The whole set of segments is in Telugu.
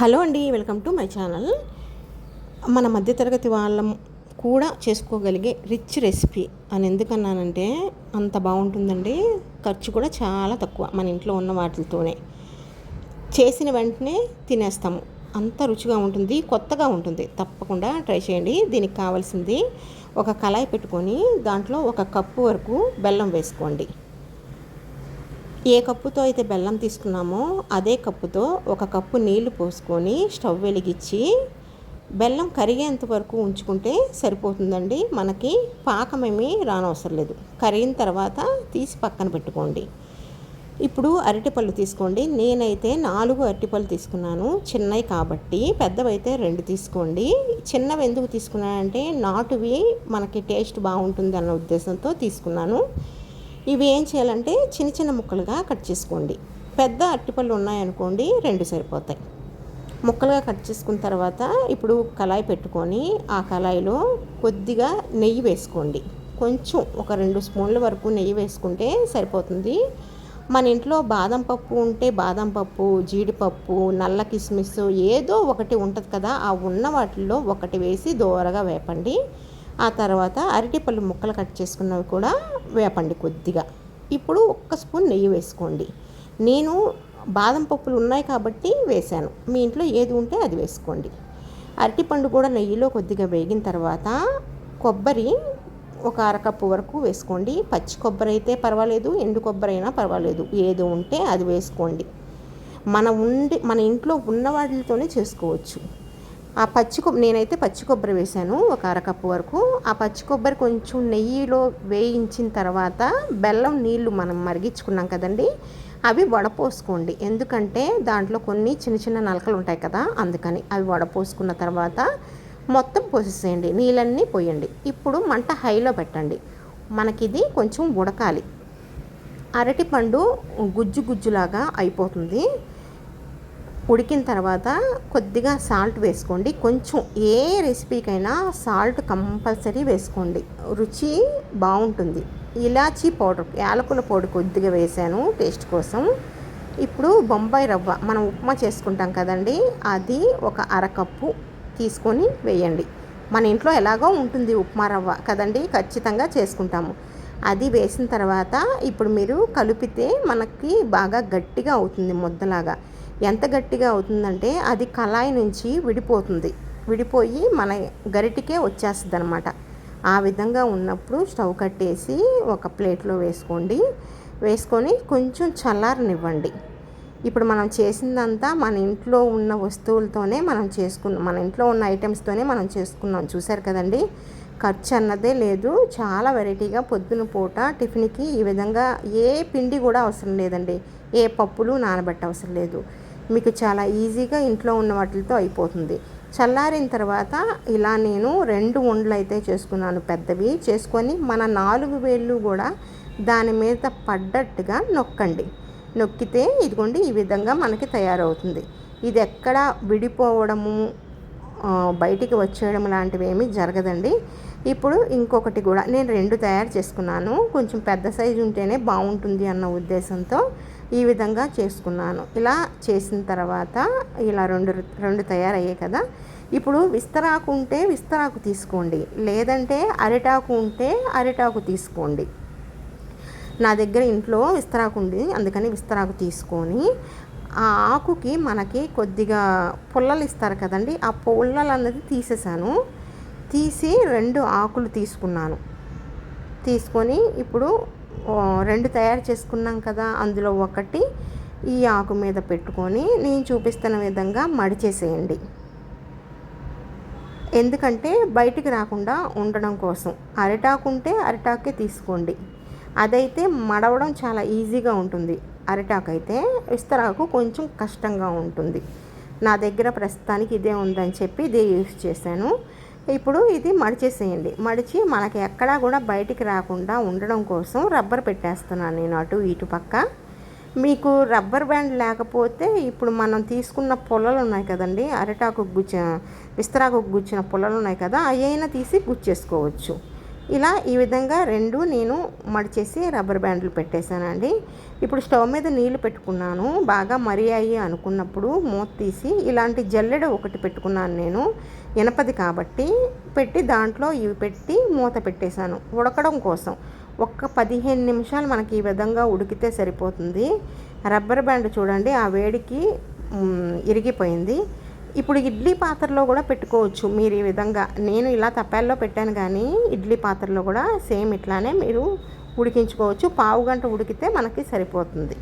హలో అండి వెల్కమ్ టు మై ఛానల్. మన మధ్యతరగతి వాళ్ళం కూడా చేసుకోగలిగే రిచ్ రెసిపీ అని ఎందుకన్నానంటే అంత బాగుంటుందండి. ఖర్చు కూడా చాలా తక్కువ మన ఇంట్లో ఉన్న వాటితోనే. చేసిన వెంటనే తినేస్తాము. అంత రుచిగా ఉంటుంది కొత్తగా ఉంటుంది. తప్పకుండా ట్రై చేయండి. దీనికి కావాల్సింది ఒక కళాయి పెట్టుకొని దాంట్లో ఒక కప్పు వరకు బెల్లం వేసుకోండి. ఏ కప్పుతో అయితే బెల్లం తీసుకున్నామో అదే కప్పుతో ఒక కప్పు నీళ్ళు పోసుకొని స్టవ్ వెలిగించి బెల్లం కరిగేంత వరకు ఉంచుకుంటే సరిపోతుందండి. మనకి పాకమేమీ రానవసరం లేదు. కరిగిన తర్వాత తీసి పక్కన పెట్టుకోండి. ఇప్పుడు అరటిపళ్ళు తీసుకోండి. నేనైతే నాలుగు అరటిపళ్ళు తీసుకున్నాను. చిన్నవి కాబట్టి పెద్దవైతే రెండు తీసుకోండి. చిన్నవి ఎందుకు తీసుకున్నానంటే నాటువి మనకి టేస్ట్ బాగుంటుంది అన్న ఉద్దేశంతో తీసుకున్నాను. ఇవి ఏం చేయాలంటే చిన్న చిన్న ముక్కలుగా కట్ చేసుకోండి. పెద్ద అరటిపళ్ళు ఉన్నాయనుకోండి రెండు సరిపోతాయి. ముక్కలుగా కట్ చేసుకున్న తర్వాత ఇప్పుడు కళాయి పెట్టుకొని ఆ కళాయిలో కొద్దిగా నెయ్యి వేసుకోండి. కొంచెం ఒక రెండు స్పూన్ల వరకు నెయ్యి వేసుకుంటే సరిపోతుంది. మన ఇంట్లో బాదం పప్పు ఉంటే బాదం పప్పు జీడిపప్పు నల్ల కిస్మిస్ ఏదో ఒకటి ఉంటుంది కదా ఆ ఉన్న వాటిల్లో ఒకటి వేసి దోరగా వేపండి. ఆ తర్వాత అరటిపళ్ళు ముక్కలు కట్ చేసుకున్నవి కూడా వేపండి కొద్దిగా. ఇప్పుడు ఒక్క స్పూన్ నెయ్యి వేసుకోండి. నేను బాదం పప్పులు ఉన్నాయి కాబట్టి వేశాను. మీ ఇంట్లో ఏది ఉంటే అది వేసుకోండి. అరటిపండు కూడా నెయ్యిలో కొద్దిగా వేగిన తర్వాత కొబ్బరి ఒక అరకప్పు వరకు వేసుకోండి. పచ్చి కొబ్బరి అయితే పర్వాలేదు ఎండు కొబ్బరి అయినా పర్వాలేదు. ఏది ఉంటే అది వేసుకోండి. మన ఉండి మన ఇంట్లో ఉన్న వాటితోనే చేసుకోవచ్చు. ఆ పచ్చి కొబ్బరి నేనైతే పచ్చి కొబ్బరి వేశాను ఒక అరకప్పు వరకు. ఆ పచ్చి కొబ్బరి కొంచెం నెయ్యిలో వేయించిన తర్వాత బెల్లం నీళ్ళు మనం మరిగించుకున్నాం కదండి అవి వడపోసుకోండి. ఎందుకంటే దాంట్లో కొన్ని చిన్న చిన్న నలకలు ఉంటాయి కదా అందుకని అవి వడపోసుకున్న తర్వాత మొత్తం పోసేసేయండి నీళ్ళన్నీ పోయండి. ఇప్పుడు మంట హైలో పెట్టండి మనకిది కొంచెం ఉడకాలి. అరటిపండు గుజ్జు గుజ్జులాగా అయిపోతుంది. ఉడికిన తర్వాత కొద్దిగా సాల్ట్ వేసుకోండి. కొంచెం ఏ రెసిపీకైనా సాల్ట్ కంపల్సరీ వేసుకోండి. రుచి బాగుంటుంది. ఇలాచీ పౌడర్ యాలకుల పౌడర్ కొద్దిగా వేసాను టేస్ట్ కోసం. ఇప్పుడు బొంబాయి రవ్వ మనం ఉప్మా చేసుకుంటాం కదండి అది ఒక అరకప్పు తీసుకొని వేయండి. మన ఇంట్లో ఎలాగో ఉంటుంది ఉప్మా రవ్వ కదండి ఖచ్చితంగా చేసుకుంటాము. అది వేసిన తర్వాత ఇప్పుడు మీరు కలిపితే మనకి బాగా గట్టిగా అవుతుంది ముద్దలాగా. ఎంత గట్టిగా అవుతుందంటే అది కళాయి నుంచి విడిపోతుంది. విడిపోయి మన గరిటికే వచ్చేస్తుంది అనమాట ఆ విధంగా ఉన్నప్పుడు స్టవ్ కట్టేసి ఒక ప్లేట్లో వేసుకోండి. వేసుకొని కొంచెం చల్లారనివ్వండి. ఇప్పుడు మనం చేసిందంతా మన ఇంట్లో ఉన్న వస్తువులతోనే మనం చేసుకున్నాం మన ఇంట్లో ఉన్న ఐటమ్స్తోనే మనం చేసుకున్నాం. చూసారు కదండి? ఖర్చు అన్నదే లేదు. చాలా వెరైటీగా పొద్దున పూట టిఫిన్కి ఈ విధంగా ఏ పిండి కూడా అవసరం లేదండి. ఏ పప్పులు నానబెట్ట అవసరం లేదు. మీకు చాలా ఈజీగా ఇంట్లో ఉన్న వాటితో అయిపోతుంది. చల్లారిన తర్వాత ఇలా నేను రెండు ఉండలు అయితే చేసుకున్నాను పెద్దవి. చేసుకొని మన నాలుగు వేళ్ళు కూడా దాని మీద పడ్డట్టుగా నొక్కండి. నొక్కితే ఇదిగోండి ఈ విధంగా మనకి తయారవుతుంది. ఇది ఎక్కడ విడిపోవడము బయటికి వచ్చేయడం లాంటివి ఏమీ జరగదండి. ఇప్పుడు ఇంకొకటి కూడా నేను రెండు తయారు చేసుకున్నాను. కొంచెం పెద్ద సైజు ఉంటేనే బాగుంటుంది అన్న ఉద్దేశంతో ఈ విధంగా చేసుకున్నాను. ఇలా చేసిన తర్వాత ఇలా రెండు రెండు తయారయ్యాయి కదా. ఇప్పుడు విస్తరాకు ఉంటే విస్తరాకు తీసుకోండి. లేదంటే అరిటాకు ఉంటే అరిటాకు తీసుకోండి. నా దగ్గర ఇంట్లో విస్తరాకు ఉంది. అందుకని విస్తరాకు తీసుకొని ఆ ఆకుకి మనకి కొద్దిగా పుల్లలు ఇస్తారు కదండి. ఆ పుల్లలు అన్నది తీసేసాను. తీసి రెండు ఆకులు తీసుకున్నాను. తీసుకొని ఇప్పుడు రెండు తయారు చేసుకున్నాం కదా అందులో ఒకటి ఈ ఆకు మీద పెట్టుకొని నేను చూపిస్తున్న విధంగా మడిచేసేయండి. ఎందుకంటే బయటికి రాకుండా ఉండడం కోసం. అరిటాకు ఉంటే అరిటాకే తీసుకోండి. అదైతే మడవడం చాలా ఈజీగా ఉంటుంది. అరిటాకు అయితే విస్తరాకు కొంచెం కష్టంగా ఉంటుంది. నా దగ్గర ప్రస్తుతానికి ఇదే ఉందని చెప్పి ఇదే యూస్ చేశాను. ఇప్పుడు ఇది మడిచేసేయండి. మడిచి మనకి ఎక్కడా కూడా బయటికి రాకుండా ఉండడం కోసం రబ్బర్ పెట్టేస్తున్నాను నేను అటు ఇటు పక్క. మీకు రబ్బర్ బ్యాండ్ లేకపోతే ఇప్పుడు మనం తీసుకున్న పొలలు ఉన్నాయి కదండి అరటాకు గుచ్చ విస్తరాకు గుచ్చిన పొలలు ఉన్నాయి కదా అయినా తీసి గుచ్చేసుకోవచ్చు. ఇలా ఈ విధంగా రెండు నేను మడిచేసి రబ్బర్ బ్యాండ్లు పెట్టేశానండి. ఇప్పుడు స్టవ్ మీద నీళ్ళు పెట్టుకున్నాను. బాగా మరిగాయి అనుకున్నప్పుడు మూత తీసి ఇలాంటి జల్లెడ ఒకటి పెట్టుకున్నాను నేను. ఇనపది కాబట్టి పెట్టి దాంట్లో ఇవి పెట్టి మూత పెట్టేశాను. ఉడకడం కోసం ఒక్క పదిహేను నిమిషాలు మనకి ఈ విధంగా ఉడికితే సరిపోతుంది. రబ్బర్ బ్యాండ్ చూడండి ఆ వేడికి ఇరిగిపోయింది. ఇప్పుడు ఇడ్లీ పాత్రలో కూడా పెట్టుకోవచ్చు మీరు ఈ విధంగా. నేను ఇలా తప్పాల్లో పెట్టాను కానీ ఇడ్లీ పాత్రలో కూడా సేమ్ ఇట్లానే మీరు ఉడికించుకోవచ్చు. పావు గంట ఉడికితే మనకి సరిపోతుంది.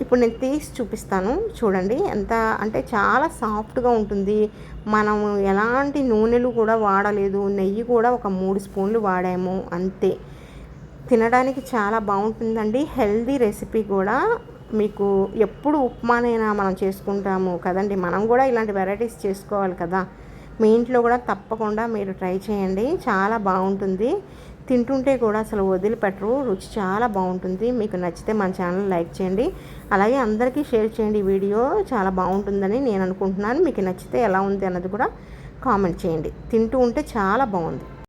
ఇప్పుడు నేను తీసి చూపిస్తాను. చూడండి ఎంత అంటే చాలా సాఫ్ట్గా ఉంటుంది. మనం ఎలాంటి నూనెలు కూడా వాడలేదు. నెయ్యి కూడా ఒక మూడు స్పూన్లు వాడాము. అంతే. తినడానికి చాలా బాగుంటుందండి. హెల్దీ రెసిపీ కూడా మీకు ఎప్పుడు ఉప్మానైనా మనం చేసుకుంటాము కదండి. మనం కూడా ఇలాంటి వెరైటీస్ చేసుకోవాలి కదా. మీ ఇంట్లో కూడా తప్పకుండా మీరు ట్రై చేయండి. చాలా బాగుంటుంది. తింటుంటే కూడా అసలు వదిలిపెట్టరు. రుచి చాలా బాగుంటుంది. మీకు నచ్చితే మన ఛానల్ లైక్ చేయండి. అలాగే అందరికీ షేర్ చేయండి వీడియో. చాలా బాగుంటుందని నేను అనుకుంటున్నాను. మీకు నచ్చితే ఎలా ఉంది అన్నది కూడా కామెంట్ చేయండి. తింటూ ఉంటే చాలా బాగుంది.